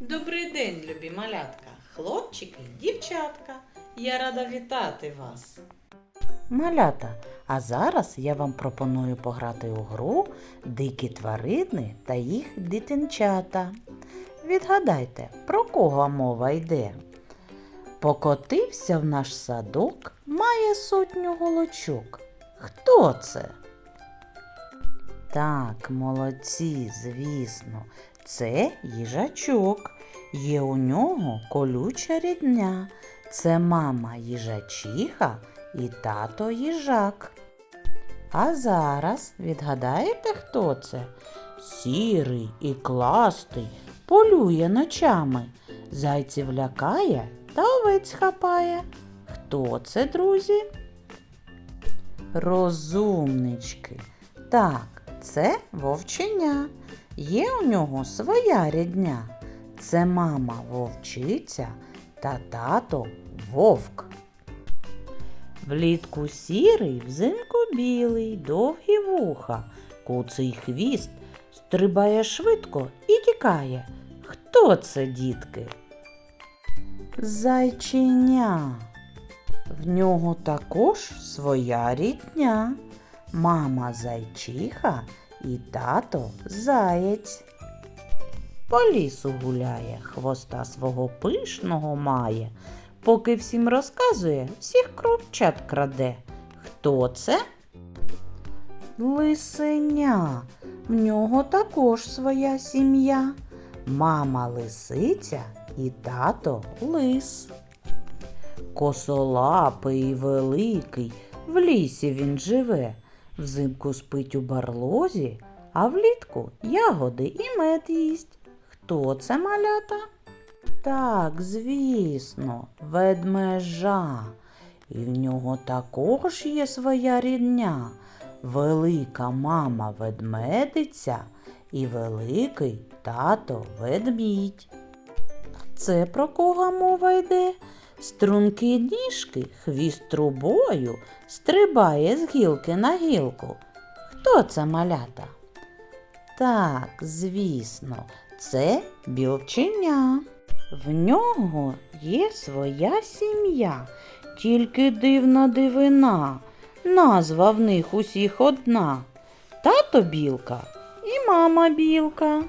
Добрий день, любі малятка, хлопчики, дівчатка. Я рада вітати вас. Малята, а зараз я вам пропоную пограти у гру Дикі тварини та їх дитинчата. Відгадайте, про кого мова йде? Покотився в наш садок, має сотню голочок. Хто це? Так, молодці, звісно, це їжачок. Є у нього колюча рідня. Це мама їжачиха і тато їжак. А зараз відгадаєте, хто це? Сірий і кластий, полює ночами, зайців лякає та овець хапає. Хто це, друзі? Розумнички. Так, це вовченя. Є у нього своя рідня. Це мама вовчиця та тато вовк. Влітку сірий, взимку білий, довгі вуха, куций хвіст, стрибає швидко і тікає. Хто це, дітки? Зайченя. В нього також своя рідня. Мама зайчиха і тато заєць. По лісу гуляє, хвоста свого пишного має, поки всім розказує, всіх крупчат краде. Хто це? Лисеня. В нього також своя сім'я. Мама лисиця і тато лис. Косолапий і великий, в лісі він живе, взимку спить у барлозі, а влітку ягоди і мед їсть. Хто це малята? Так, звісно, ведмежа. І в нього також є своя рідня, велика мама ведмедиця і великий тато ведмідь. Це про кого мова йде? Стрункі ніжки, хвіст трубою стрибає з гілки на гілку. Хто це малята? Так, звісно, це білченя. В нього є своя сім'я, тільки дивна дивина. Назва в них усіх одна. Тато білка і мама білка.